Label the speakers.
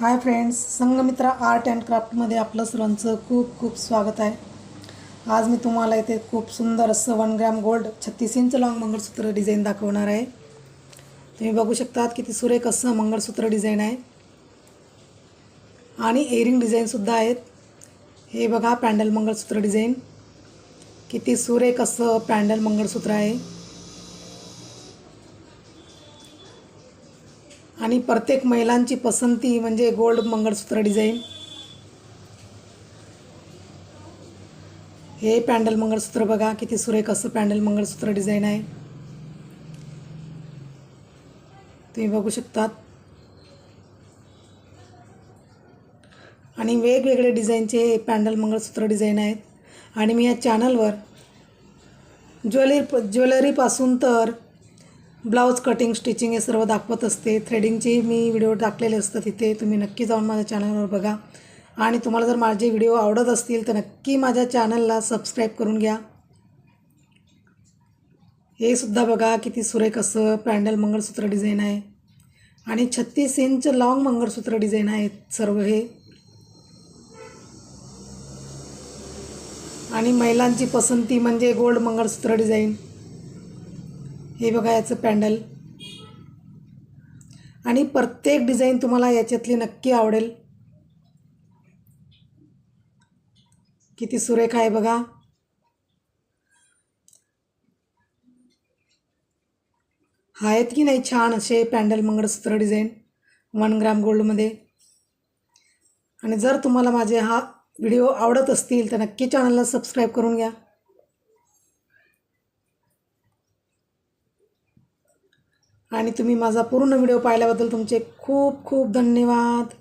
Speaker 1: Hi friends Sangamitra art and क्राफ्टमध्ये आपलं सर्वांचं खूप खूप स्वागत आहे. आज मी तुम्हाला इथे खूप सुंदर असं वन ग्रॅम गोल्ड छत्तीस इंच लॉंग मंगळसूत्र डिझाईन दाखवणार आहे. तुम्ही बघू शकतात किती सुरेख असं मंगळसूत्र डिझाईन आहे. आणि एअरिंग डिझाईनसुद्धा आहेत. हे बघा पॅन्डल मंगळसूत्र डिझाईन किती सुरेख असं पॅन्डल मंगळसूत्र आहे. आणि प्रत्येक महिलांची पसंती म्हणजे गोल्ड मंगळसूत्र डिझाईन. हे पॅन्डल मंगळसूत्र बघा किती सुरेख असं पॅन्डल मंगळसूत्र डिझाईन आहे. तुम्ही बघू शकतात. आणि वेगवेगळे डिझाईनचे पॅन्डल मंगळसूत्र डिझाईन आहेत. आणि मी या चॅनलवर ज्वेलरी ज्वेलरीपासून तर ब्लाऊज कटिंग स्टिचिंग हे सर्व दाखवत असते. थ्रेडिंगचे मी व्हिडिओ टाकलेले असतात तिथे तुम्ही नक्की जाऊन माझ्या चॅनलवर बघा. आणि तुम्हाला जर माझे व्हिडिओ आवडत असतील तर नक्की माझ्या चॅनलला सबस्क्राईब करून घ्या. हे सुद्धा बघा किती सुरेख असं पॅन्डल मंगळसूत्र डिझाईन आहे. आणि छत्तीस इंच लॉंग मंगळसूत्र डिझाईन आहेत सर्व हे. आणि महिलांची पसंती म्हणजे गोल्ड मंगळसूत्र डिझाईन. हे बघा याचं पॅन्डल. आणि प्रत्येक डिझाईन तुम्हाला याच्यातली नक्की आवडेल. किती सुरेख आहे बघा. आहेत की नाही छान असे pendant mangalsutra design one gram गोल्डमध्ये आणि जर तुम्हाला माझे हा व्हिडिओ आवडत असतील तर नक्की चॅनलला सबस्क्राईब करून घ्या. आणि तुम्ही माझा पूर्ण व्हिडिओ पाहिल्याबद्दल तुमचे खूप खूप धन्यवाद.